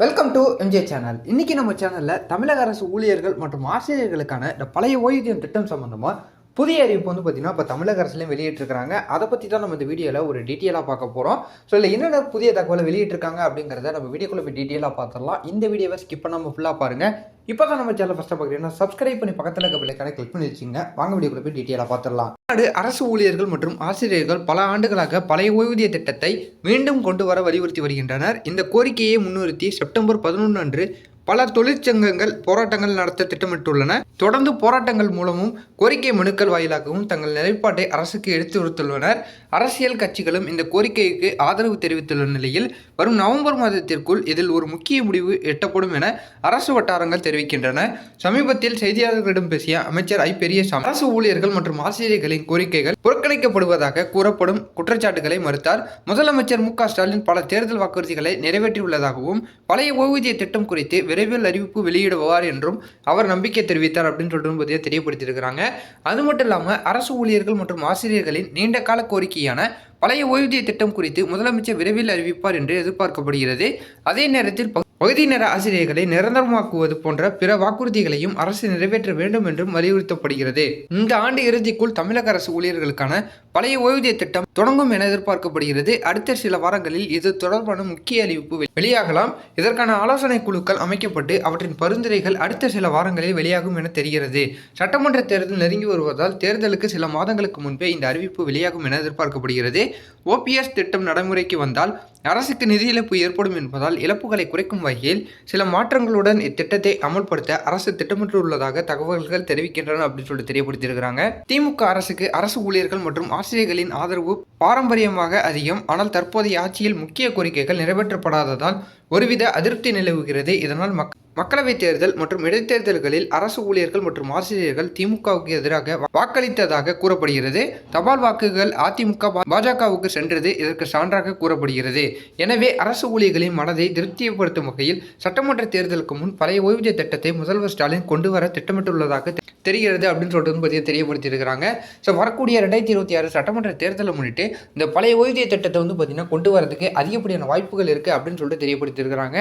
Welcome to MJ channel இன்றைக்கி நம்ம சேனலில் தமிழக அரசு ஊழியர்கள் மற்றும் ஆசிரியர்களுக்கான இந்த பழைய ஓய்வூதியம் திட்டம் சம்மந்தமாக புதிய அறிவிப்பு வந்து பார்த்தீங்கன்னா இப்போ தமிழக அரசுலையும் வெளியிட்டிருக்காங்க அதை பற்றி தான் நம்ம இந்த வீடியோவில் ஒரு டீட்டெயிலாக பார்க்க போகிறோம் ஸோ இல்லை என்னென்ன புதிய தகவலை வெளியிட்டிருக்காங்க அப்படிங்கிறத நம்ம வீடியோக்குள்ள போய் டீட்டெயிலாக பார்த்துடலாம். இந்த வீடியோவை ஸ்கிப் பண்ணாமல் ஃபுல்லாக பாருங்கள் இப்போ தான் நம்ம சேனல் ஃபஸ்ட்டாக பார்க்குறீங்கன்னா சப்ஸ்கிரைப் பண்ணி பக்கத்தில் இருக்க பிள்ளைக்கான கிளிக் பண்ணி வச்சுங்க வாங்க வீடியோக்குள்ள போய் டீட்டெயிலாக பார்த்துடலாம். தமிழ்நாடு அரசு ஊழியர்கள் மற்றும் ஆசிரியர்கள் பல ஆண்டுகளாக பழைய ஓய்வூதிய திட்டத்தை மீண்டும் கொண்டு வர வலியுறுத்தி வருகின்றனர். இந்த கோரிக்கையை முன்னிறுத்தி செப்டம்பர் பதினொன்று அன்று பல தொழிற்சங்கங்கள் போராட்டங்கள் நடத்த திட்டமிட்டுள்ளன. தொடர்ந்து போராட்டங்கள் மூலமும் கோரிக்கை மனுக்கள் வாயிலாகவும் தங்கள் நிலைப்பாட்டை அரசுக்கு எடுத்துரைத்துள்ளனர் அரசியல் கட்சிகளும் இந்த கோரிக்கைக்கு ஆதரவு தெரிவித்துள்ள நிலையில் வரும் நவம்பர் மாதத்திற்குள் இதில் ஒரு முக்கிய முடிவு எட்டப்படும் என அரசு வட்டாரங்கள் தெரிவிக்கின்றன. சமீபத்தில் செய்தியாளர்களிடம் பேசிய அமைச்சர் ஐ. பெரியசாமி அரசு ஊழியர்கள் மற்றும் ஆசிரியர்களின் கோரிக்கைகள் புறக்கணிக்கப்படுவதாக கூறப்படும் குற்றச்சாட்டுகளை மறுத்தார். முதலமைச்சர் மு க ஸ்டாலின் பல தேர்தல் வாக்குறுதிகளை நிறைவேற்றியுள்ளதாகவும் பழைய ஓய்வூதிய திட்டம் குறித்து விரைவில் அறிவிப்பு வெளியிடுவார் என்றும் அவர் நம்பிக்கை தெரிவித்தார் அப்படின்னு சொல்லிட்டு பார்த்தீங்கன்னா தெரியப்படுத்தியிருக்கிறாங்க. அது மட்டும் இல்லாமல் அரசு ஊழியர்கள் மற்றும் ஆசிரியர்களின் நீண்ட கால கோரிக்கையான பழைய ஓய்வூதிய திட்டம் குறித்து முதலமைச்சர் விரைவில் அறிவிப்பார் என்று எதிர்பார்க்கப்படுகிறது. அதே நேரத்தில் பகுதி நேர ஆசிரியர்களை நிரந்தரமாக்குவது போன்ற பிற வாக்குறுதிகளையும் அரசு நிறைவேற்ற வேண்டும் என்றும் வலியுறுத்தப்படுகிறது. இந்த ஆண்டு இறுதிக்குள் தமிழக அரசு ஊழியர்களுக்கான பழைய ஓய்வூதிய திட்டம் தொடங்கும் என எதிர்பார்க்கப்படுகிறது. அடுத்த சில வாரங்களில் இது தொடர்பான முக்கிய அறிவிப்பு வெளியாகலாம். இதற்கான ஆலோசனை குழுக்கள் அமைக்கப்பட்டு அவற்றின் பரிந்துரைகள் அடுத்த சில வாரங்களில் வெளியாகும் என தெரிகிறது. சட்டமன்ற தேர்தல் நெருங்கி வருவதால் தேர்தலுக்கு சில மாதங்களுக்கு முன்பே இந்த அறிவிப்பு வெளியாகும் என எதிர்பார்க்கப்படுகிறது. ஓபிஎஸ் திட்டம் நடைமுறைக்கு வந்தால் அரசுக்கு நிதி இழப்பு ஏற்படும் என்பதால் இழப்புகளை குறைக்கும் வகையில் சில மாற்றங்களுடன் இத்திட்டத்தை அமல்படுத்த அரசு திட்டமிட்டுள்ளதாக தகவல்கள் தெரிவிக்கின்றன அப்படின்னு சொல்லிட்டு தெரியப்படுத்தியிருக்கிறாங்க. திமுக அரசுக்கு அரசு ஊழியர்கள் மற்றும் ஆசிரியர்களின் ஆதரவு பாரம்பரியமாக அதிகம். ஆனால் தற்போதைய ஆட்சியில் முக்கிய கோரிக்கைகள் நிறைவேற்றப்படாததால் ஒருவித அதிருப்தி நிலவுகிறது. இதனால் மக் மக்களவைத் தேர்தல் மற்றும் இடைத்தேர்தல்களில் அரசு ஊழியர்கள் மற்றும் ஆசிரியர்கள் திமுகவுக்கு எதிராக வாக்களித்ததாக கூறப்படுகிறது. தபால் வாக்குகள் அதிமுக பாஜகவுக்கு சென்றது இதற்கு சான்றாக கூறப்படுகிறது. எனவே அரசு ஊழியர்களின் மனதை திருப்திப்படுத்தும் வகையில் சட்டமன்ற தேர்தலுக்கு முன் பழைய ஓய்வூதிய திட்டத்தை முதல்வர் ஸ்டாலின் கொண்டு வர திட்டமிட்டுள்ளதாக தெரிகிறது அப்படின்னு சொல்லிட்டு வந்து பார்த்தீங்கன்னா தெரியப்படுத்தியிருக்கிறாங்க. ஸோ வரக்கூடிய ரெண்டாயிரத்தி இருபத்தி ஆறு சட்டமன்ற தேர்தலை முன்னிட்டு இந்த பழைய ஓய்வூதிய திட்டத்தை வந்து பார்த்தீங்கன்னா கொண்டு வரதுக்கு அதிகப்படியான வாய்ப்புகள் இருக்குது அப்படின்னு சொல்லிட்டு தெரியப்படுத்தியிருக்கிறாங்க.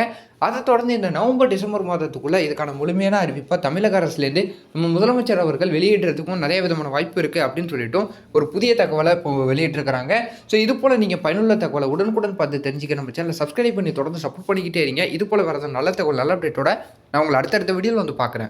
அதை தொடர்ந்து இந்த நவம்பர் டிசம்பர் மாதத்துக்குள்ளே இதுக்கான முழுமையான அறிவிப்பை தமிழக அரசுலேருந்து நம்ம முதலமைச்சர் அவர்கள் வெளியிடுறதுக்கும் நிறைய விதமான வாய்ப்பு இருக்குது அப்படின்னு சொல்லிட்டும் ஒரு புதிய தகவலை இப்போ வெளியிட்டிருக்கிறாங்க. ஸோ இது போல் நீங்கள் பயனுள்ள தகவலை உடனுக்குடன் பார்த்து தெரிஞ்சுக்க நம்ம சேனலை சப்ஸ்கிரைப் பண்ணி தொடர்ந்து சப்போர்ட் பண்ணிக்கிட்டே இருங்க. இது போல் வரது நல்ல தகவல் நல்ல அப்டேட்டோட நான் உங்களை அடுத்தடுத்த வீடியோவில் வந்து பார்க்குறேன்.